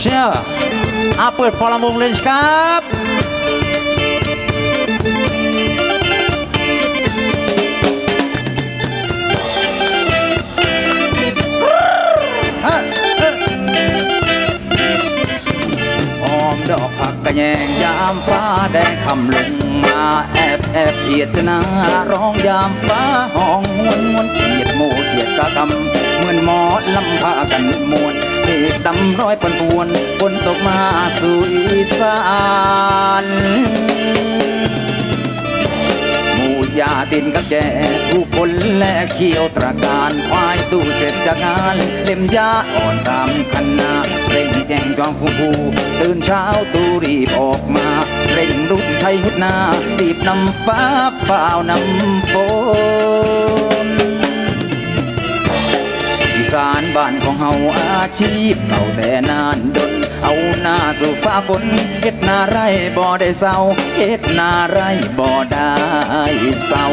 เชื่ออาเปิดฟอร์มวงเลยครับหอมดอกผักกระแยงยามฟ้าแดงคำลงมาแอบแอบเอียดนาร้องยามฟ้าห้องมวนมวนเขียดโมเขียดกะกำ มอนหมอลำพากันมวนเอกดำร้อยปนปวนฝนตกมาสู่อีสานหมูยาตินกับแจทุกคนแลกเขียวตระการควายตู้เสร็จจากงานเล่มยาอ่อนตามคันนาเร่งแจงจองผู้ผู้ตื่นเช้าตูรีบออกมา เร่งรุดไทยหุดนารีบนำฟ้าเปล่านำฝน บ้านของเฮาอาชีพเก่าแต่นานดน เอาหน้าสู่ฟ้าฝนเฮ็ดนาไรบ่ได้เศร้าเฮ็ดนาไรบ่ได้เศร้า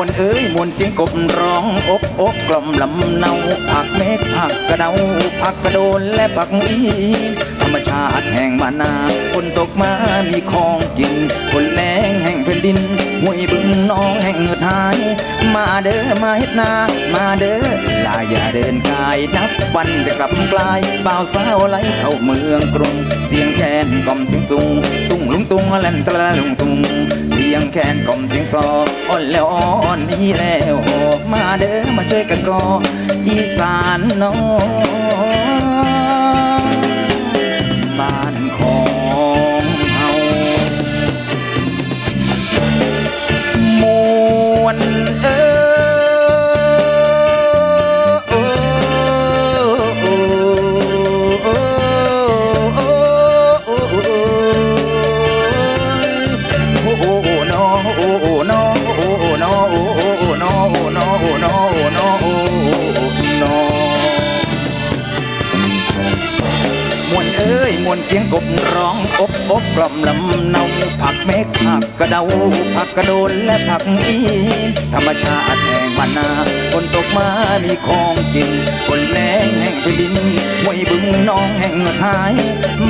วนเอ้ยมวนเสียงกบร้องอบอบกล่อมลำเนาผักเม็ดผักกระเดาผักกระโดนและผักอีนธรรมชาติแห่งมานาฝนตกมามีของกินคนแรงแห่งแผ่นดินห้วยบึงน้องแห่งเงือไทยมาเด้อมาเฮ็ดนา มาเด้อลาอย่าเดินกายนับวันจะกลับกลายบ่าวสาวไหลเข้าเมืองกรุงเสียงแคนกล่อมเสียงตุงตุ้งลุง ตุงแล่นตะละลุงตุง เสียงแคนกล่อมเสียงซออ่อนแล้วอ่อนนี้แล้วมาเด้อมาช่วยกันก่ออีสานน้องบ้านของ มวนเอ้ยมวนเสียงกบร้องอบอบกล่อมลำเนาผักเมกผักกระเดาผักกระโดนและผักอีนธรรมชาติแห่งมานาฝนตกมามีของกินคนแรงแห่งแผ่นดินมวยบึงน้องแห่งไทย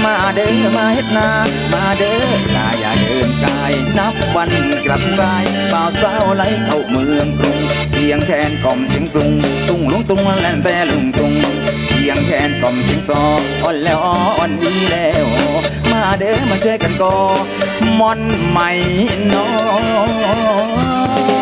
มาเด้อมาเฮ็ดนา มาเด้อลาอย่าเดินกายนับ วันกลับกลายบ่าวสาวไหลเข้าเมืองกรุง เสียงแคนกล่อมเสียงสุงตุ้งลุงตุ้งแล่นแต่ลุงตุงเสียงแคนกล่อมเสียงซออ่อนแล้วอ่อนดีแล้ว มาเด้อมาช่วยกันก่อมอนใหม่น้อง